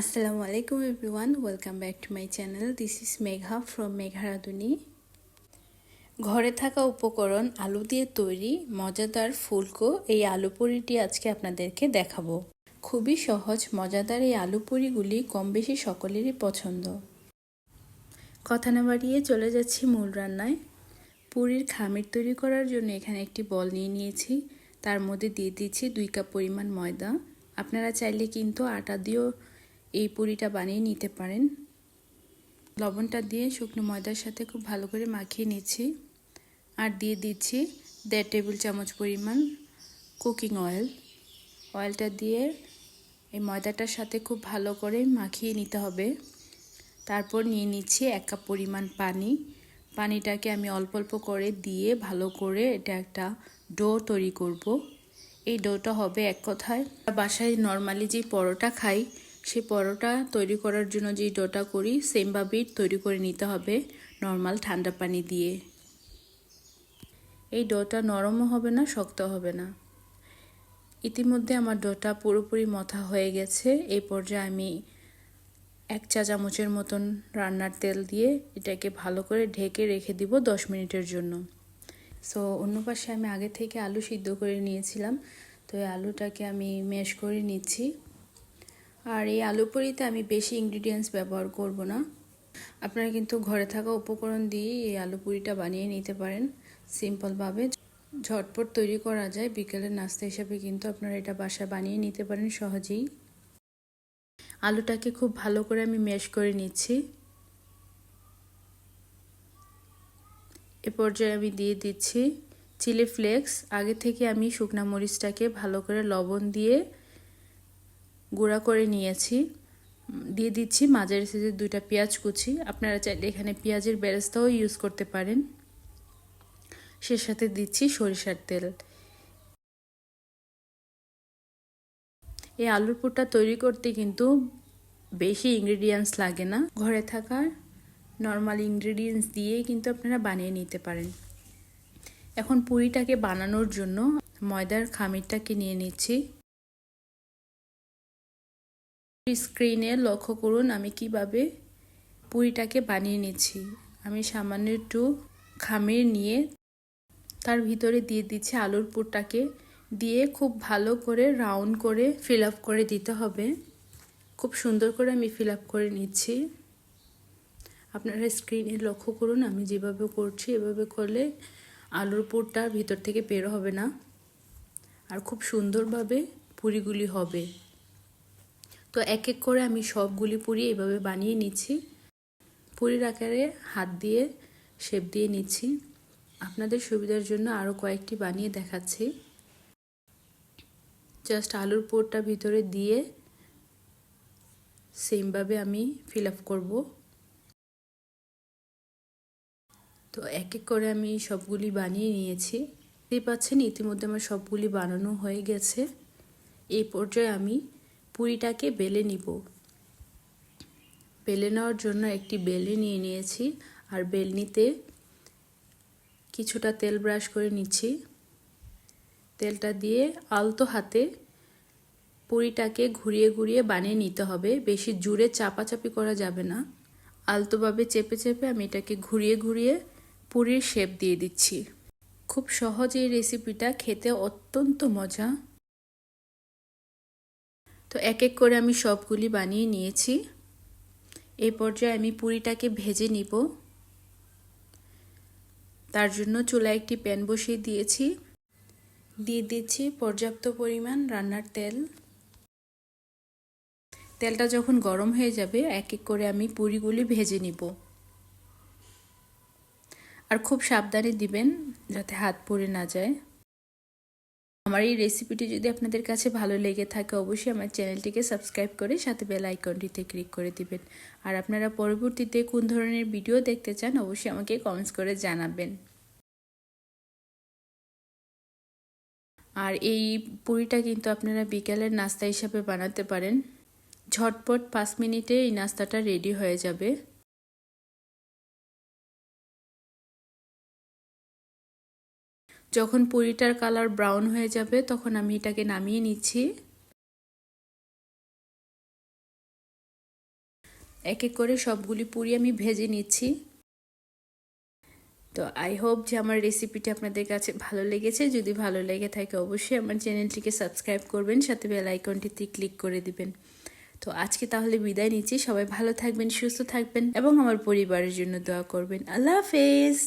আসসালামু আলাইকুম everyone welcome back to my channel this is Megha from Megha রাধুনি ঘরে থাকা উপকরণ আলু দিয়ে তৈরি মজাদার ফুলকো এই আলু পুরিটি আজকে আপনাদেরকে দেখাবো। খুবই সহজ, মজাদার এই আলু পুরিগুলি কম বেশি সকলেরই পছন্দ। কথা না বাড়িয়ে চলে যাচ্ছি মূল রান্নায়। পুরীর খামির তৈরি করার জন্য এখানে একটি বল নিয়ে নিয়েছি। তার মধ্যে দিয়ে দিচ্ছি দুই কাপ পরিমাণ ময়দা। আপনারা চাইলে কিন্তু আটা দিয়েও এই পুরিটা বানিয়ে নিতে পারেন। লবণটা দিয়ে শুকনো ময়দার সাথে খুব ভালো করে মাখিয়ে নিচ্ছি। আর দিয়ে দিচ্ছি দেড় টেবিল চামচ পরিমাণ কুকিং অয়েল। অয়েলটা দিয়ে এই ময়দাটার সাথে খুব ভালো করে মাখিয়ে নিতে হবে। তারপর নিয়ে নিচ্ছি এক কাপ পরিমাণ পানি। পানিটাকে আমি অল্প অল্প করে দিয়ে ভালো করে এটা একটা ডো তৈরি করব। এই ডোটা হবে এক কথায়। বাসায় নর্মালি যে পরোটা খাই সেই পরোটা তৈরি করার জন্য যেই ডোটা করি সেমভাবেই তৈরি করে নিতে হবে নর্মাল ঠান্ডা পানি দিয়ে। এই ডোটা নরমও হবে না, শক্ত হবে না। ইতিমধ্যে আমার ডোটা পুরোপুরি মথা হয়ে গেছে। এই পর্যায়ে আমি এক চা চামচের মতন রান্নার তেল দিয়ে এটাকে ভালো করে ঢেকে রেখে দিব দশ মিনিটের জন্য। সো অন্য পাশে আমি আগে থেকে আলু সিদ্ধ করে নিয়েছিলাম। তো এই আলুটাকে আমি মেশ করে নিচ্ছি। আর এই আলু পুরিতে আমি বেশি ইনগ্রিডিয়েন্টস ব্যবহার করব না। আপনারা কিন্তু ঘরে থাকা উপকরণ দিয়ে এই আলু পুরিটা বানিয়ে নিতে পারেন। সিম্পলভাবে ঝটপট তৈরি করা যায়। বিকেলের নাস্তা হিসাবে কিন্তু আপনারা এটা বাসায় বানিয়ে নিতে পারেন সহজেই। আলুটাকে খুব ভালো করে আমি ম্যাশ করে নিচ্ছি। এ পর্যায়ে আমি দিয়ে দিচ্ছি চিলি ফ্লেক্স। আগে থেকে আমি শুকনা মরিচটাকে ভালো করে লবণ দিয়ে গুঁড়া করে নিয়েছি। দিয়ে দিচ্ছি মাঝারি সাইজের দুইটা পেঁয়াজ কুচি। আপনারা চাইলে এখানে পেঁয়াজের বেরেস্তাও ইউজ করতে পারেন। সে সাথে দিচ্ছি সরিষার তেল। এই আলুর পুরটা তৈরি করতে কিন্তু বেশি ইনগ্রিডিয়েন্টস লাগে না। ঘরে থাকা নর্মাল ইনগ্রিডিয়েন্টস দিয়েই কিন্তু আপনারা বানিয়ে নিতে পারেন। এখন পুরিটাকে বানানোর জন্য ময়দার খামিরটাকে নিয়ে নিচ্ছি। স্ক্রিনে লক্ষ্য করুন আমি কীভাবে পুরিটাকে বানিয়ে নিচ্ছি। আমি সামান্য একটু খামির নিয়ে তার ভিতরে দিয়ে দিচ্ছি আলুর পুরটাকে। দিয়ে খুব ভালো করে রাউন্ড করে ফিল আপ করে দিতে হবে। খুব সুন্দর করে আমি ফিল আপ করে নিচ্ছি। আপনারা স্ক্রিনে লক্ষ্য করুন, আমি যেভাবে করছি, এভাবে করলে আলুর পুরটা ভিতর থেকে বের হবে না। আর খুব সুন্দরভাবে পুরিগুলি হবে। তো এক এক করে আমি সবগুলি পুরি এভাবে বানিয়ে নিচ্ছি। পুরীর আকারে হাত দিয়ে শেপ দিয়ে নিচ্ছি। আপনাদের সুবিধার জন্য আরও কয়েকটি বানিয়ে দেখাচ্ছি। জাস্ট আলুর পোরটা ভিতরে দিয়ে সেমভাবে আমি ফিল আপ করব। তো এক এক করে আমি সবগুলি বানিয়ে নিয়েছি। দেখতে পাচ্ছেন ইতিমধ্যে আমার সবগুলি বানানো হয়ে গেছে। এই পর্যায়ে আমি পুরিটাকে বেলে নিব। বেলে নেওয়ার জন্য একটি বেলে নিয়ে নিয়েছি। আর বেলনিতে কিছুটা তেল ব্রাশ করে নিচ্ছি। তেলটা দিয়ে আলতো হাতে পুরিটাকে ঘুরিয়ে ঘুরিয়ে বানিয়ে নিতে হবে। বেশি জুড়ে চাপাচাপি করা যাবে না। আলতোভাবে চেপে চেপে আমি এটাকে ঘুরিয়ে ঘুরিয়ে পুরির শেপ দিয়ে দিচ্ছি। খুব সহজ এই রেসিপিটা খেতে অত্যন্ত মজা। তো এক এক করে আমি সবগুলি বানিয়ে নিয়েছি। এই পর্যায়ে আমি পুরিটাকে ভেজে নিব। তার জন্য চুলায় একটি প্যান বসিয়ে দিয়েছি। দিয়ে দিচ্ছি পর্যাপ্ত পরিমাণ রান্নার তেল। তেলটা যখন গরম হয়ে যাবে, এক এক করে আমি পুরিগুলি ভেজে নিব। আর খুব সাবধানে দিবেন যাতে হাত পড়ে না যায়। আমার এই রেসিপিটি যদি আপনাদের কাছে ভালো লেগে থাকে, অবশ্যই আমার চ্যানেলটিকে সাবস্ক্রাইব করে সাথে বেল আইকনটিতে ক্লিক করে দিবেন। আর আপনারা পরবর্তীতে কোন ধরনের ভিডিও দেখতে চান, অবশ্যই আমাকে কমেন্টস করে জানাবেন। আর এই পুরিটা কিন্তু আপনারা বিকেলের নাস্তা হিসাবে বানাতে পারেন। ঝটপট পাঁচ মিনিটে এই নাস্তাটা রেডি হয়ে যাবে। যখন পুরিটার কালার ব্রাউন হয়ে যাবে, তখন আমি এটাকে নামিয়ে নিচ্ছি। এক এক করে সবগুলি পুরি আমি ভেজে নিচ্ছি। তো আই হোপ যে আমার রেসিপিটি আপনাদের কাছে ভালো লেগেছে। যদি ভালো লেগে থাকে, অবশ্যই আমার চ্যানেলটিকে সাবস্ক্রাইব করবেন, সাথে বেল আইকনটিতে ক্লিক করে দিবেন। তো আজকে তাহলে বিদায় নিচ্ছি। সবাই ভালো থাকবেন, সুস্থ থাকবেন এবং আমার পরিবারের জন্য দোয়া করবেন। আল্লাহ হাফেজ!